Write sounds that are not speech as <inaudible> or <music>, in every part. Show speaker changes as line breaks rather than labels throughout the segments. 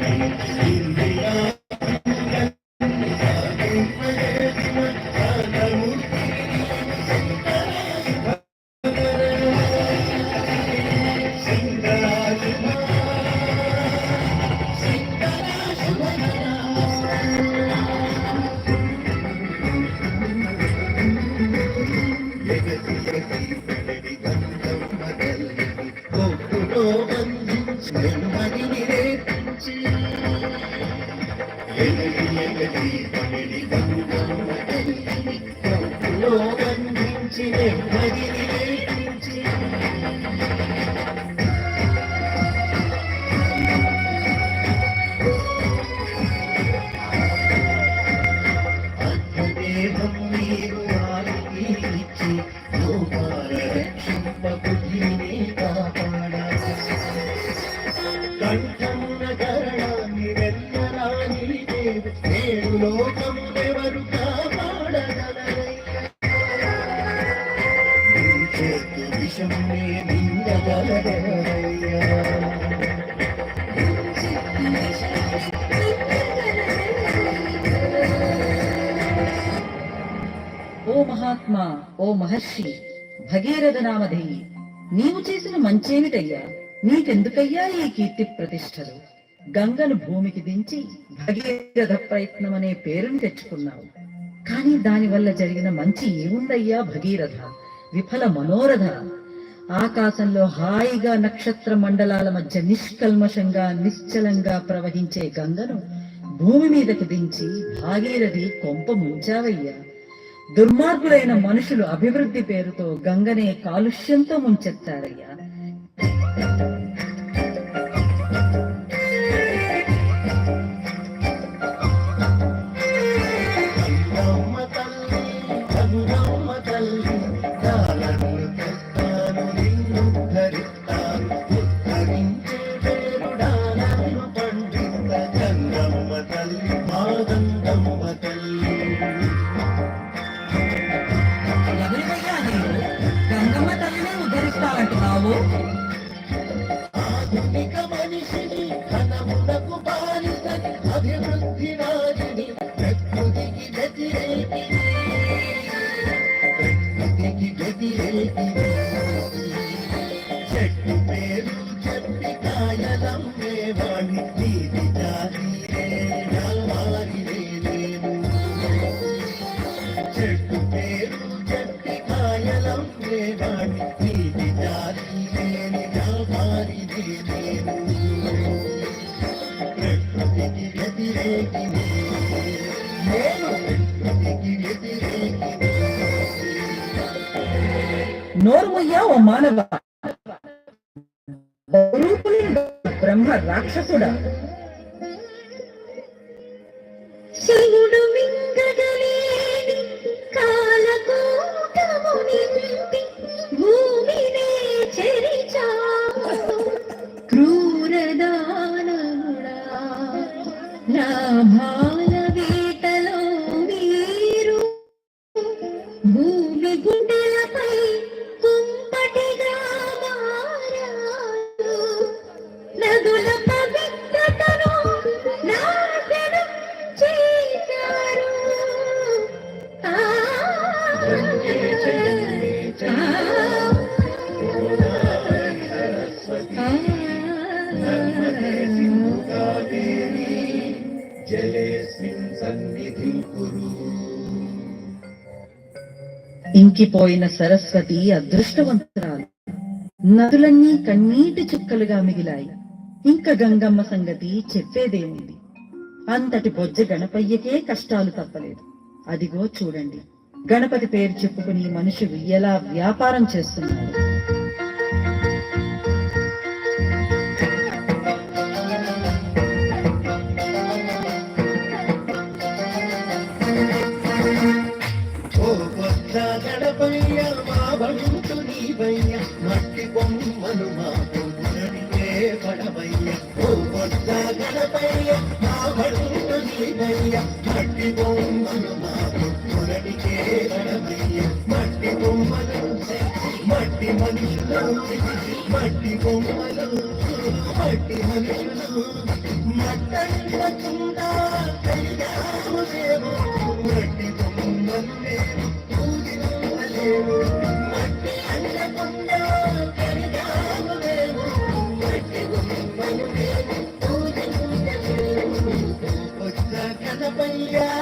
Thank <laughs> you. బంధించి నెమ్మదిని
ఓ మహాత్మా ఓ మహర్షి భగీరథ నామధేయి నీవు చేసిన మంచేమిటయ్యా? నీకెందుకయ్యా ఈ కీర్తి ప్రతిష్టలు? గంగను భూమికి దించి భగీరథ ప్రయత్నం అనే పేరుని తెచ్చుకున్నావు. కానీ దానివల్ల జరిగిన మంచి ఏముందయ్యా భగీరథ? విఫల మనోరథ. ఆకాశంలో హాయిగా నక్షత్ర మండలాల మధ్య నిష్కల్మషంగా నిశ్చలంగా ప్రవహించే గంగను భూమి మీదకు దించి భాగీరథి కొంప ముంచావయ్యా. దుర్మార్గులైన మనుషులు అభివృద్ధి పేరుతో గంగనే కాలుష్యంతో ముంచెత్తారయ్యా.
చెట్టు పేరు చెప్పి కాయలమ్మే వాణి నీది జాతిరే నల్వారినే నేను చెట్టు పేరు చెప్పి కాయలమ్మే వాణి నీది జాతిరే నల్వారినే నేను
నోరుమయ్యా ఓ మానవ బ్రహ్మ రాక్షసుడా
శివుడు మింగగలేని కాలకూటము నింపి భూమినే చెరిచావు క్రూర దానవుడా లాభాల
ఇంకిపోయిన సరస్వతి అదృష్టవంతురాలు. నదులన్నీ కన్నీటి చుక్కలుగా మిగిలాయి. ఇంక గంగమ్మ సంగతి చెప్పేదేముంది? అంతటి బొజ్జ గణపయ్యకే కష్టాలు తప్పలేదు. అదిగో చూడండి. గణపతి పేరు చెప్పుకుని మనుషులు ఎలా వ్యాపారం చేస్తున్నారు?
మట్టి బొమ్మను మా పొందడికే పడవయ్య ఓ కొత్త గణపయ్య మా బడుతు నీవయ్య మట్టి బొమ్మను మా పొందడికే పడవయ్య మట్టి బొమ్మలు మట్టి మనుషులు మట్టి బొమ్మలు మట్టి మనుషులు మట్టంటకుండా పెరిగాము 永远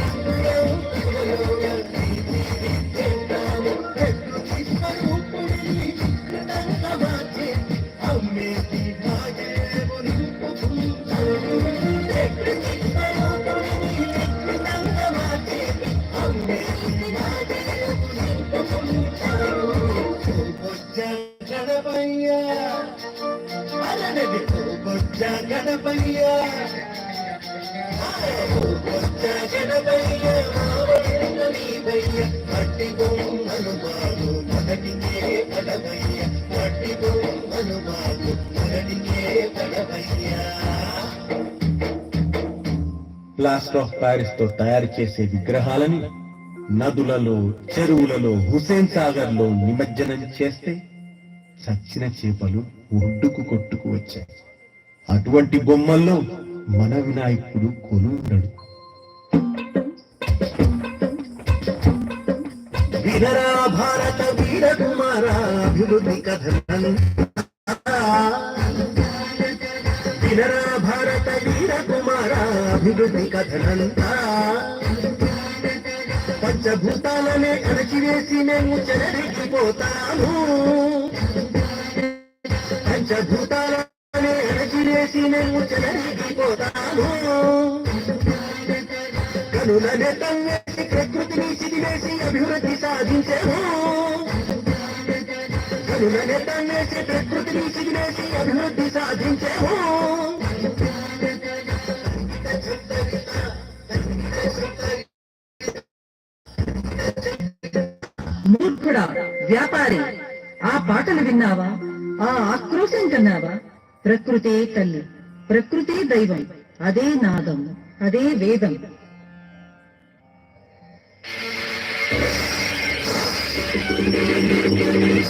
మొదటికే పడవయ్య మట్టి బొమ్మలు బాబు మొదటికే
ప్లాస్టర్ ఆఫ్ ప్యారిస్తో తయారు చేసే విగ్రహాలని నదులలో చెరువులలో హుసేన్ సాగర్లో నిమజ్జనం చేస్తే చచ్చిన చేపలు ఒడ్డుకు కొట్టుకు వచ్చాయి. అటువంటి బొమ్మల్లో మన వినాయకుడు కొనుండడు
వినరా భారత వీర కుమార అభివృద్ధి కథలను వినరా భారత వీర కుమార అభివృద్ధి కథనంతా పంచభూతాలనే అణచివేసి మేము చెలరెక్కిపోతాము పంచభూతాలనే అణచివేసి మేము చెలరెక్కిపోతాము కనులనే తవ్వేసి ప్రకృతిని అభివృద్ధి సాధించాము కనులనే తన్నేసి ప్రకృతిని సిదివేసి అభివృద్ధి సాధించాము
మూర్ఖుడా వ్యాపారి ఆ పాటలు విన్నావా? ఆ ఆక్రోశం కన్నావా? ప్రకృతే తల్లి ప్రకృతే దైవం అదే నాదం అదే వేదం.
అభివృద్ధి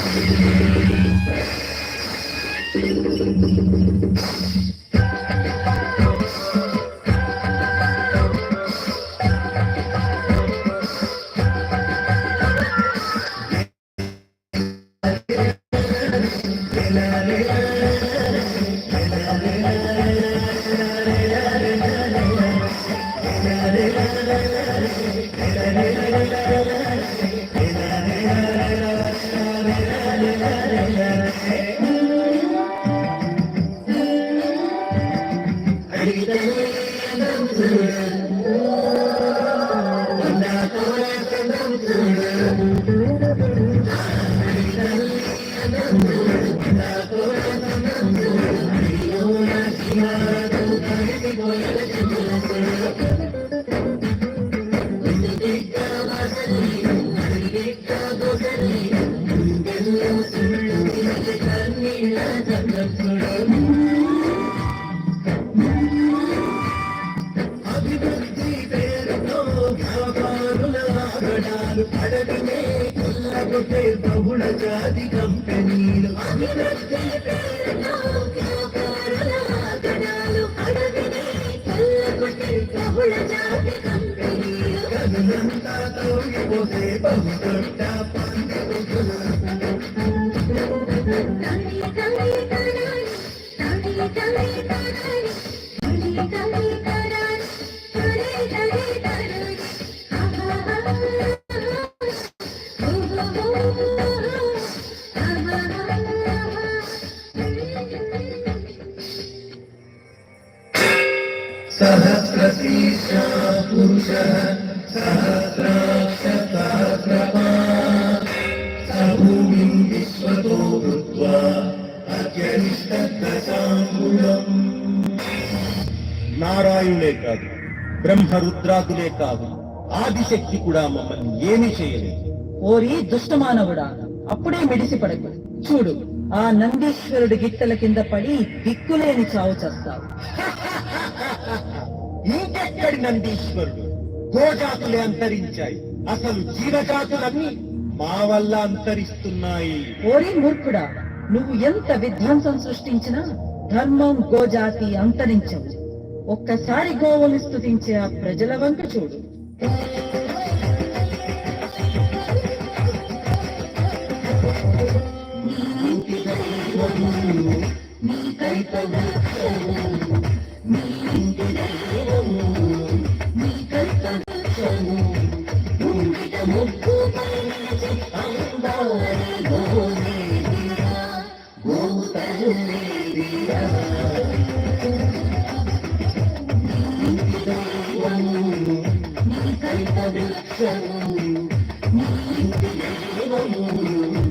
కంపెనీలు కనులంతా తోగిపోతే బహుదొడ్డ
దేవతలులే కాదు బ్రహ్మరుద్రాదులే కాదు. ఆదిశక్తి కూడా మమ్మల్ని ఏమీ చేయలేదు.
ఓరి దుష్టమానవుడా అప్పుడే మెడిసిపడకు చూడు ఆ నందీశ్వరుడి గిట్టల కింద పడి దిక్కులేని చావు చేస్తావు. <laughs>
ఇంకెక్కడి నందీశ్వరుడు? గోజాతులే అంతరించాయి. అసలు జీవజాతులన్నీ మా వల్ల అంతరిస్తున్నాయి.
ఓరి మూర్ఖుడా నువ్వు ఎంత విధ్వంసం సృష్టించినా ధర్మం గోజాతి అంతరించవు. ఒక్కసారి గోవుని స్థుతించే ఆ ప్రజల వంక చూడు. Oh, oh,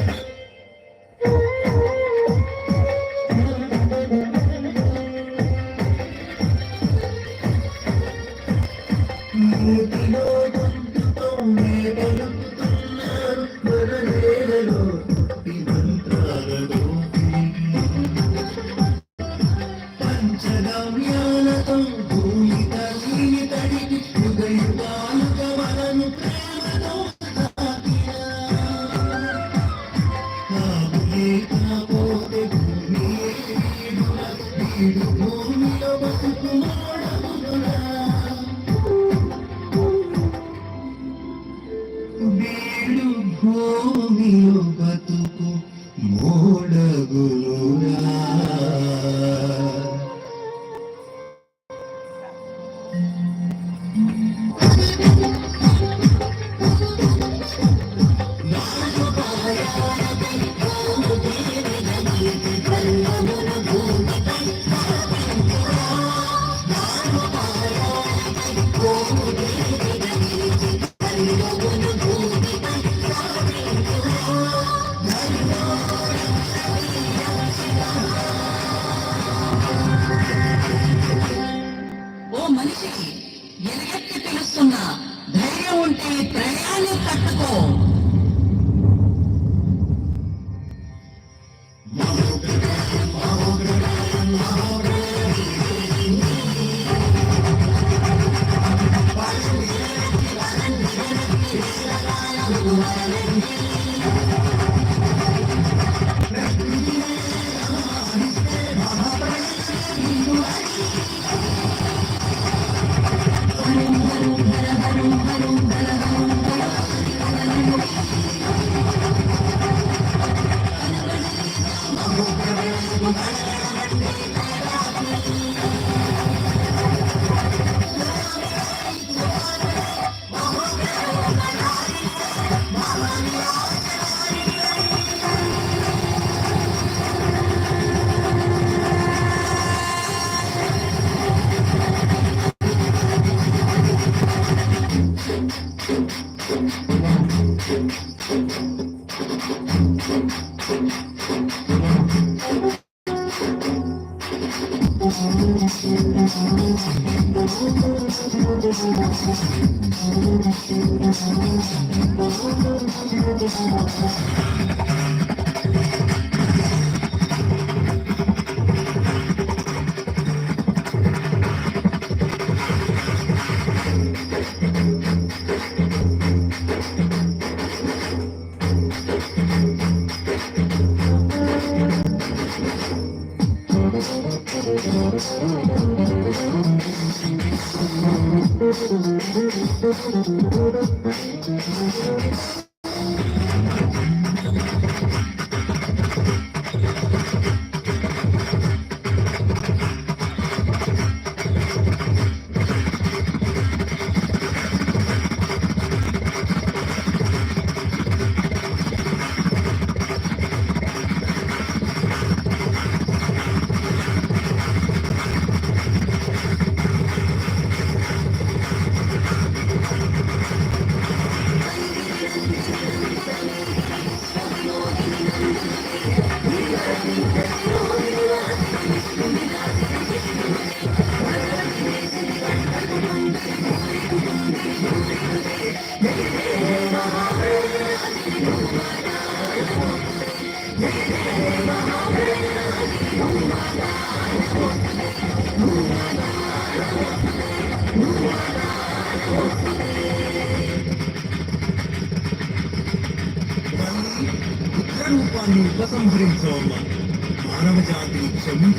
Thank you. Thank you.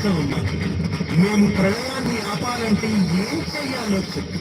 క్షమించవమ్మా మేము ప్రయాణాన్ని ఆపాలంటే ఏం చేయాలో చెప్పు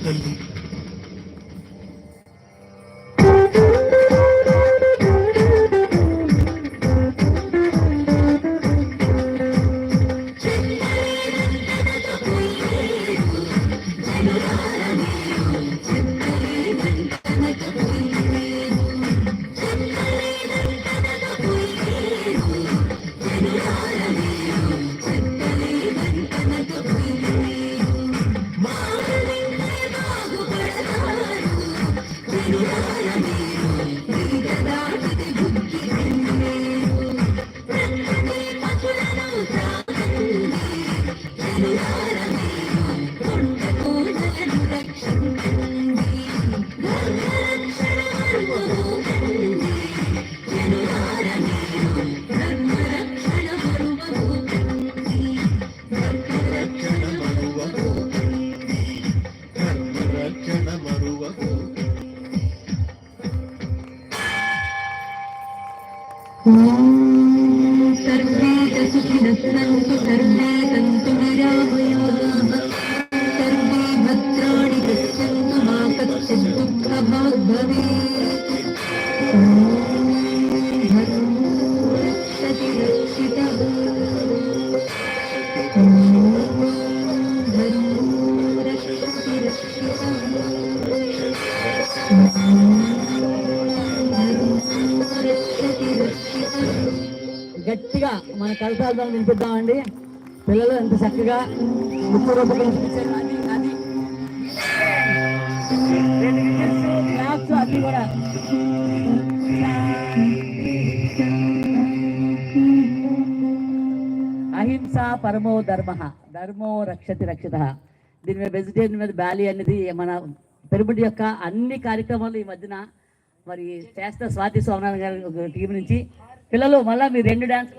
చక్కగా ముక్కు రూపకం అది అది కూడా. అహింస పరమో ధర్మ. ధర్మో రక్షతి రక్షిత. దీని మీద వెజిటేరియన్ మీద బ్యాలీ అనేది మన పిరమిడ్ యొక్క అన్ని కార్యక్రమాలు ఈ మధ్యన మరి చేస్తా స్వాతి స్వామినారాయణ గారి టీం నుంచి. పిల్లలు మళ్ళా మీరు రెండు డాన్స్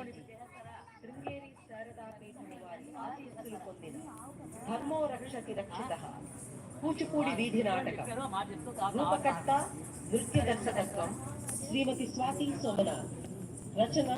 कूचिपूड़ी वीधि नाटक रूपकर्ता नृत्य नृत्यदर्शकत्वं श्रीमती स्वाति सोमनाथ रचना